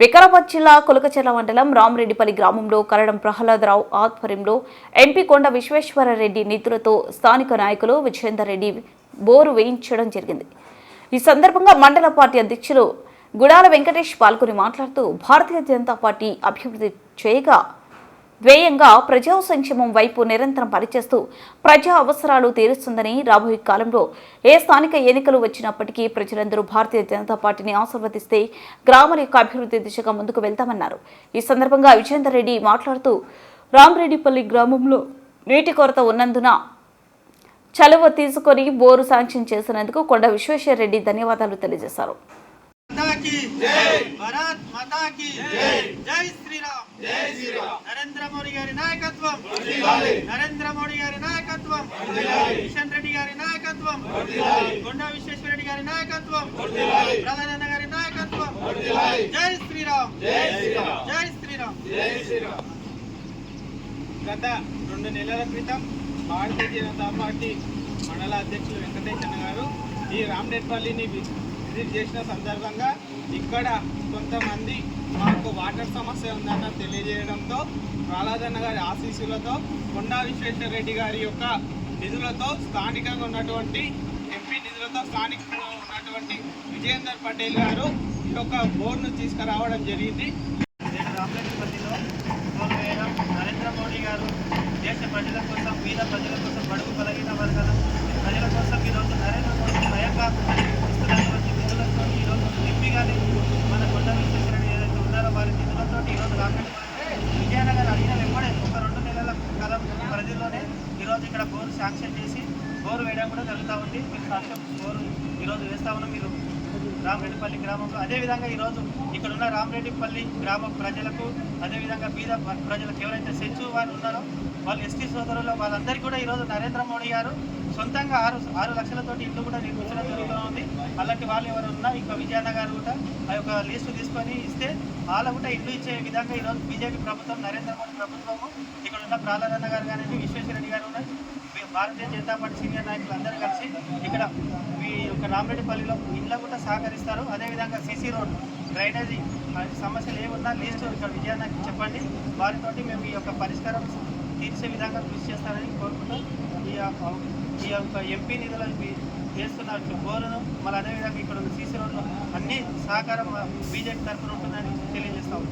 వికారాబాద్ జిల్లా కులకచెర్ల మండలం రామరెడ్డిపల్లి గ్రామంలో కరడం ప్రహ్లాదరావు ఆధ్వర్యంలో ఎంపీ కొండ విశ్వేశ్వరరెడ్డి నిధులతో స్థానిక నాయకులు విజయేందర్ రెడ్డి బోరు వేయించడం జరిగింది. ఈ సందర్భంగా మండల పార్టీ అధ్యక్షులు గుడాల వెంకటేష్ పాల్గొని మాట్లాడుతూ భారతీయ జనతా పార్టీ అభివృద్ధి చేయగా ధ్యేయంగా ప్రజా సంక్షేమం వైపు నిరంతరం పనిచేస్తూ ప్రజా అవసరాలు తీరుస్తుందని రాబోయే కాలంలో ఏ స్థానిక ఎన్నికలు వచ్చినప్పటికీ ప్రజలందరూ భారతీయ జనతా పార్టీని ఆశీర్వదిస్తే గ్రామాల యొక్క అభివృద్ధి దిశగా ముందుకు వెళ్తామన్నారు. ఈ సందర్భంగా విజేందర్ రెడ్డి మాట్లాడుతూ రామరెడ్డిపల్లి గ్రామంలో నీటి కొరత ఉన్నందున చలువ తీసుకొని బోరు శాంక్షన్ చేసినందుకు కొండ విశ్వేశ్వరరెడ్డి ధన్యవాదాలు తెలియజేశారు. భారత్ జై. శ్రీరామ్. నరేంద్ర మోడీ నరేంద్ర మోడీ గారి నాయకత్వం. రెడ్డి గారి గారి నాయకత్వం. జై శ్రీరామ్. జై శ్రీరామ్. గత రెండు నెలల క్రితం భారతీయ జనతా పార్టీ మండల అధ్యక్షులు వెంకటేశ్వర గారు ఈ రామ్డేట్పల్లిని విజిట్ చేసిన సందర్భంగా ఇక్కడ కొంతమంది మాకు వాటర్ సమస్య ఉందన్న తెలియజేయడంతో ప్రహ్లాదన్న గారి ఆశీస్సులతో కొండా విశ్వేశ్వర రెడ్డి గారి యొక్క నిధులతో స్థానికంగా ఉన్నటువంటి ఎంపీ నిధులతో స్థానికంగా ఉన్నటువంటి విజయేందర్ పటేల్ గారు ఈ యొక్క బోర్డును తీసుకురావడం జరిగింది. నేను నరేంద్ర మోడీ గారు దేశ ప్రజల కోసం మీద ప్రజల కోసం బడుగు బలహీన వర్గాల ప్రజల కోసం ఈరోజు నరేంద్ర మోడీ స్వయంగా ఇస్తున్నటువంటి నిధులతో ఈరోజు ఎంపీ గారి మన కొండ విశ్వేశ్వరరెడ్డి ఏదైతే ఉన్నారో వారి నిధులతో ఈరోజు రామరెడ్డిపల్లి విజయనగర్ అడిగిన వెంబడే ఒక రెండు నెలల కాలం పరిధిలోనే ఈరోజు ఇక్కడ బోరు శాంక్షన్ చేసి బోరు వేయడం కూడా జరుగుతూ ఉంది. మీరు సాక్ష్యం బోరు ఈరోజు వేస్తా ఉన్నాం మీరు. రామరెడ్డిపల్లి గ్రామంలో. అదేవిధంగా ఈరోజు ఇక్కడ ఉన్న రామరెడ్డిపల్లి గ్రామ ప్రజలకు అదేవిధంగా బీద ప్రజలకు ఎవరైతే సెంచు వారు ఉన్నారో వాళ్ళు ఎస్టీ సోదరులు వాళ్ళందరికీ కూడా ఈరోజు నరేంద్ర మోడీ గారు సొంతంగా ఆరు ఆరు లక్షలతోటి ఇల్లు కూడా నిర్మించడం జరుగుతూ అలాంటి వాళ్ళు ఎవరున్నా ఇంకా విజయనగర్ కూడా ఆ యొక్క లిస్టు తీసుకొని ఇస్తే వాళ్ళ కూడా ఇల్లు ఇచ్చే విధంగా ఈరోజు బీజేపీ ప్రభుత్వం నరేంద్ర మోడీ ప్రభుత్వము ఇక్కడ ఉన్న ప్రహ్లాదన్న గారు కానీ విశ్వేశ్వరరెడ్డి గారు ఉన్నారు భారతీయ జనతా పార్టీ సీనియర్ నాయకులు అందరూ కలిసి ఇక్కడ మీ యొక్క రామరెడ్డిపల్లిలో ఇళ్ళ కూడా సహకరిస్తారు. అదేవిధంగా సీసీ రోడ్ డ్రైనేజీ సమస్యలు ఏమున్నా లిస్ట్ ఇక్కడ విజయనగర్ చెప్పండి. వారితోటి మేము ఈ యొక్క పరిష్కారం తీర్చే విధంగా కృషి చేస్తారని కోరుకుంటూ ఈ యొక్క- ఈ యొక్క ఎంపీ నిధుల చేస్తున్నారు. బోరును మళ్ళీ అదేవిధంగా ఇక్కడ ఉన్న సీసీ రోడ్లు అన్ని సహకారం బీజేపీ తరఫున ఉంటుందని తెలియజేస్తాం